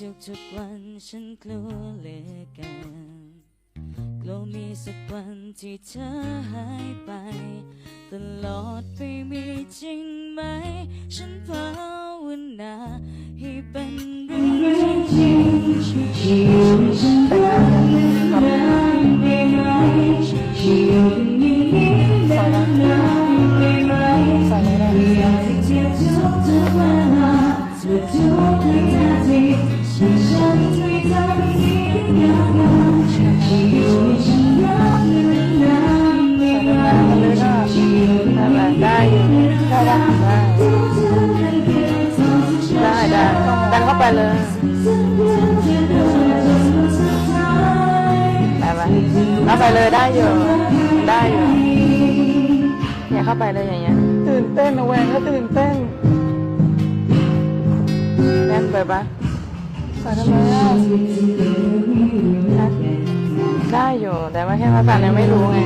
ทุกๆวันฉันกลัวเหลือเกินกลัวมีสักวันที่เธอหายไป ตลอดไปมีจริงไหม ฉันภาวนาให้เป็นเรื่องจริง ได้ได้ได้ได้ได้ดันเข้าไปเลยได้ไหมเข้าไปเลยได้อยู่ได้อยู่อย่าเข้าไปเลยอย่างเงี้ยตื่นเต้นนะแวงก็ตื่นเต้นแน่นไปปะใส่ทำไมอะได้อยู่แต่ว่าแค่ภาษายังไม่รู้ไง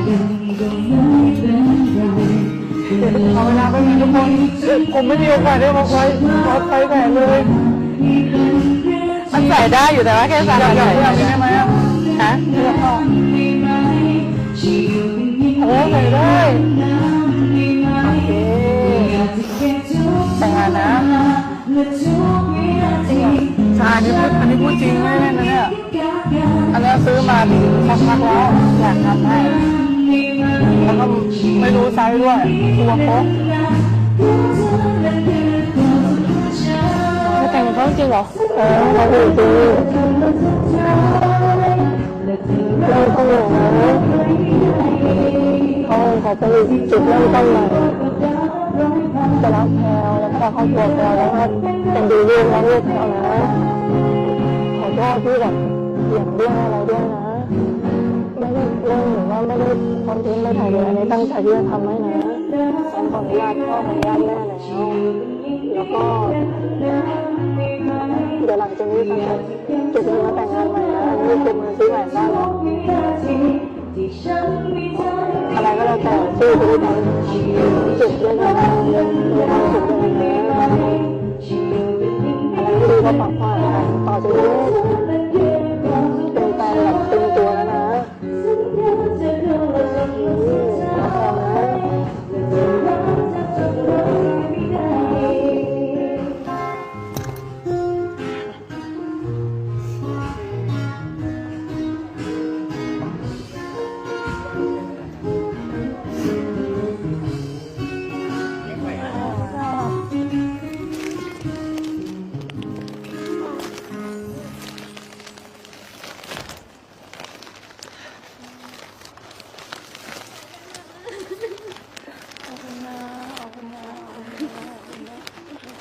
เอาเวลาไปมีทุกคนผมไม่มีโอกาสได้มาไว้ขอไปแหวนเลย มันใส่ได้อยู่แต่ว่าแค่ใส่ใส่ได้ไหมฮะเลือกเอโอ้ใส่ได้โอเคแต่งงานนะช่อันนี้พูดอันนี้พูดจริงไม่เล่นะเนี่ยอันนี้ซื้อมาสักพักแล้วอยากทำให้ แล้วก็ไม่รู้ไซส์ด้วยตัวโป๊ะจะแต่งเขาจริงเหรอเออเขาดูดีเราต้องอย่างนั้นเขาเขาไปจุดเริ่มต้นใหม่จะรักแพลวแล้วก็ครอบครัวแพลวแล้วก็เป็นดีลูกแล้วลูกแพลวนะขอโทษที่แบบเบี่ยงเรื่องอะไรด้วยนะไม่ได้เรื่องหรือว่าไม่ได้ คอนเทนต์ไม่ถ่ายเลยอันนี้ตั้งใจที่จะทำให้นะฉันขออนุญาตพ่อขออนุญาตแม่แล้วแล้วก็เดี๋ยวหลังจากนี้ฉันจะจุดเงินมาแต่งงานใหม่นะอันนี้คือมือซื้อแหวนได้แล้วอะไรก็แล้วแต่ซื้อไปด้วยกันจุดด้วยกันมีความสุขด้วยกันนะอะไรที่ดีก็ปรับผ่านกันต่อจากนี้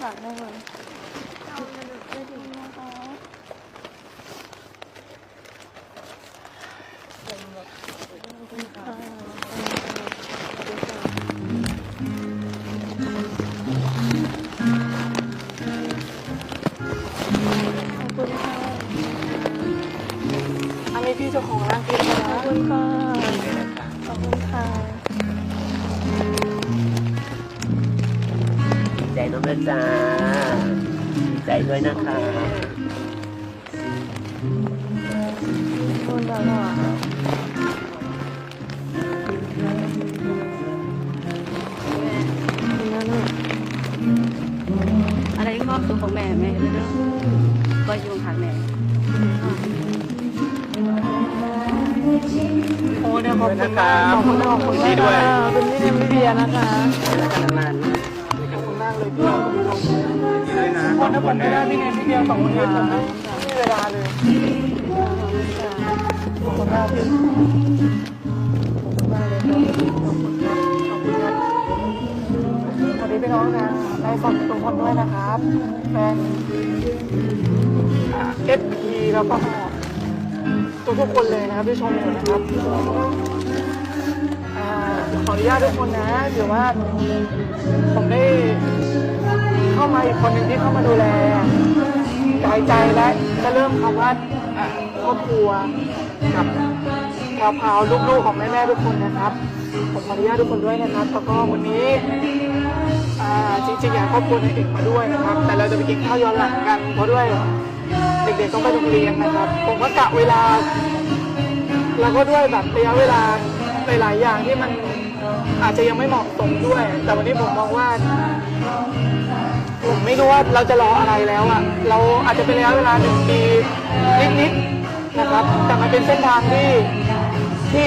ฝากได้เลยอันนี้พี่เจ้าของร้านกินนะขอบคุณค่ะขอบคุณค่ะ น้องนะจ๊ะดีใจด้วยนะคะคุณตลอดอะไรครอบตัวของแม่แม่เลยเนาะก็อยู่ข้างแม่โอ้เนี่ยขอบคุณมากขอบคุณขอบคุณมากค่ะเป็นพี่เดมพี่เบียร์นะคะแล้วกันนานขอบคุณ มากเลยพี่ขอบคุณขอบคุณด้วยนะคนถ้าคนไม่ได้พี่เดมพี่เบียร์สองคนนี้ผมไม่มีเวลาเลยขอบคุณมากพี่ขอบคุณมากเลยขอบคุณครับขอบคุณครับสวัสดีพี่น้องนะในสดทุกคนด้วยนะครับแฟนเอฟพีแล้วก็ทุกทุกคนเลยนะครับที่ชมอยู่นะครับขออนุญาตทุกคนนะถือว่าผมได้ เข้ามาอีกคนหนึ่งที่เข้ามาดูแลกายใจและจะเริ่มคำว่าครอบครัวกับแพรวลูกๆของแม่ๆทุกคนนะครับผมขออนุญาตทุกคนด้วยนะครับแล้วก็วันนี้จริงๆอยากครอบครัวในเอกมาด้วยนะครับ แต่เราจะไปกินข้าวย้อนหลังกันเพราะด้วยเด็กๆต้องไปโรงเรียนนะครับ ผมก็กะเวลา แล้วก็ด้วยแบบระยะเวลาหลายๆอย่างที่มันอาจจะยังไม่เหมาะสมด้วย แต่วันนี้ผมมองว่า ผมไม่รู้ว่าเราจะรออะไรแล้วอะ เราอาจจะเป็นระยะเวลาหนึ่งปีนิดๆนะครับ แต่มันเป็นเส้นทางที่ที่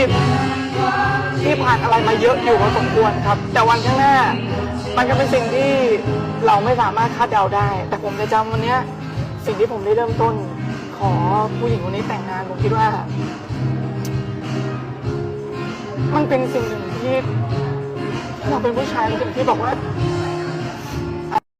ที่ผ่านอะไรมาเยอะอยู่พอสมควรครับ แต่วันข้างหน้า มันก็เป็นสิ่งที่เราไม่สามารถคาดเดาได้ แต่ผมจะจำวันเนี้ยสิ่งที่ผมได้เริ่มต้น ขอผู้หญิงคนนี้แต่งงานผมคิดว่า มันเป็นสิ่งหนึ่งที่เราเป็นผู้ชายเป็นสิ่งที่บอกว่า